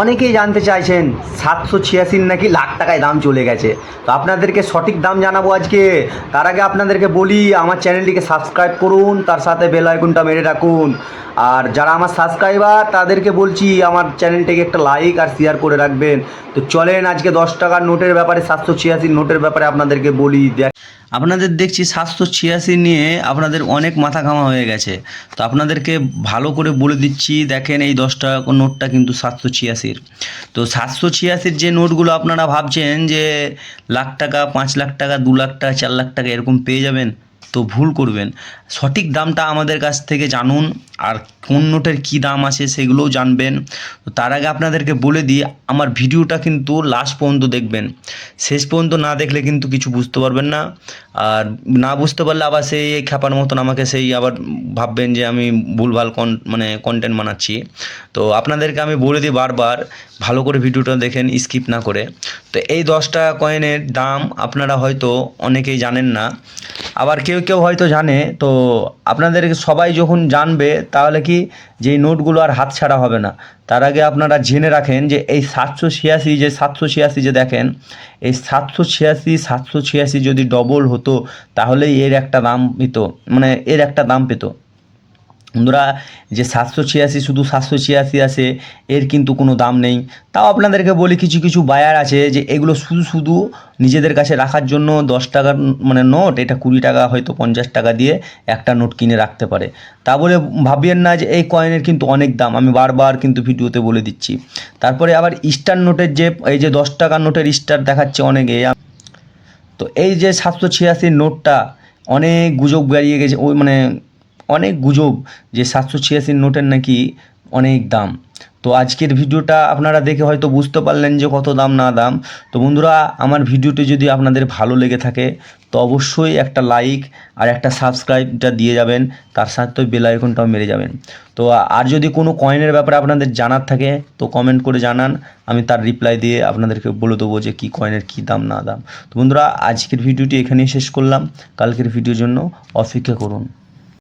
অনেকেই জানতে চাইছেন, সাতশো ছিয়াশির নাকি লাখ টাকায় দাম চলে গেছে। তো আপনাদেরকে সঠিক দাম জানাব আজকে। তার আগে আপনাদেরকে বলি, আমার চ্যানেলটিকে সাবস্ক্রাইব করুন, তার সাথে বেল আইকনটা মেরে রাখুন। আর যারা আমার সাবস্ক্রাইবার তাদেরকে বলছি, আমার চ্যানেলটিকে একটা লাইক আর শেয়ার করে রাখবেন। তো চলেন, আজকে দশ টাকার নোটের ব্যাপারে, সাতশো ছিয়াশির নোটের ব্যাপারে আপনাদেরকে বলি, দেখ আপনাদের দেখছি সাতশো ছিয়াশি নিয়ে আপনাদের অনেক মাথা ঘামা হয়ে গেছে। তো আপনাদেরকে ভালো করে বলে দিচ্ছি, দেখেন এই দশ টাকা নোটটা কিন্তু সাতশো ছিয়াশির। তো সাতশো ছিয়াশির যে নোটগুলো আপনারা ভাবছেন যে, লাখ টাকা, পাঁচ লাখ টাকা, দু লাখ টাকা, চার লাখ টাকা এরকম পেয়ে যাবেন তো ভুল করবেন। সঠিক দামটা আমাদের কাছ থেকে জানুন, আর কোন নোটের কী দাম আছে সেগুলোও জানবেন। তো তার আগে আপনাদেরকে বলে দিই, আমার ভিডিওটা কিন্তু লাস্ট পর্যন্ত দেখবেন। শেষ পর্যন্ত না দেখলে কিন্তু কিছু বুঝতে পারবেন না। আর না বুঝতে পারলে আবার সেই খ্যাপার মতন আমাকে সেই আবার ভাববেন যে আমি ভুলভাল কন মানে কন্টেন্ট বানাচ্ছি। তো আপনাদেরকে আমি বলে দিই বারবার, ভালো করে ভিডিওটা দেখেন স্কিপ না করে। তো এই দশটা কয়েনের দাম আপনারা হয়তো অনেকেই জানেন না। আবার কেউ কেউ হয়তো জানে, তো আপনাদেরকে সবাই যখন জানবে, তাহলে কি যে নোটগুলো আর হাত ছাড়া হবে না। তার আগে আপনারা জেনে রাখেন যে এই সাতশো ছিয়াশি, যে সাতশো ছিয়াশি যে দেখেন, এই সাতশো ছিয়াশি সাতশো ছিয়াশি যদি ডবল হতো, তাহলেই এর একটা দাম পেত মানে এর একটা দাম পেত। বন্ধুরা, যে সাতশো ছিয়াশি শুধু সাতশো ছিয়াশি আছে, এর কিন্তু কোনো দাম নেই। তাও আপনাদেরকে বলি, কিছু কিছু বায়ার আছে যে এগুলো শুধু শুধু নিজেদের কাছে রাখার জন্য দশ টাকার মানে নোট, এটা কুড়ি টাকা, হয়তো পঞ্চাশ টাকা দিয়ে একটা নোট কিনে রাখতে পারে। তা বলে ভাবিয়েন না যে এই কয়েনের কিন্তু অনেক দাম, আমি বারবার কিন্তু ভিডিওতে বলে দিচ্ছি। তারপরে আবার স্টার নোটের যে, এই যে দশ টাকার নোটের স্টার দেখাচ্ছে অনেকে। তো এই যে সাতশো ছিয়াশির নোটটা অনেক গুজব বেরিয়ে গেছে, ওই মানে অনেক গুজব যে সাতশো ছিয়াশির নোটের নাকি অনেক দাম। তো আজকের ভিডিওটা আপনারা দেখে হয়তো বুঝতে পারলেন যে কত দাম না দাম। তো বন্ধুরা, আমার ভিডিওটি যদি আপনাদের ভালো লেগে থাকে, তো অবশ্যই একটা লাইক আর একটা সাবস্ক্রাইবটা দিয়ে যাবেন। তার সাথে বেল আইকনটাও মেরে যাবেন। তো আর যদি কোনো কয়েনের ব্যাপারে আপনাদের জানার থাকে, তো কমেন্ট করে জানান। আমি তার রিপ্লাই দিয়ে আপনাদেরকে বলে দেবো যে কী কয়েনের কী দাম, না দাম। তো বন্ধুরা, আজকের ভিডিওটি এখানেই শেষ করলাম। কালকের ভিডিওর জন্য অপেক্ষা করুন।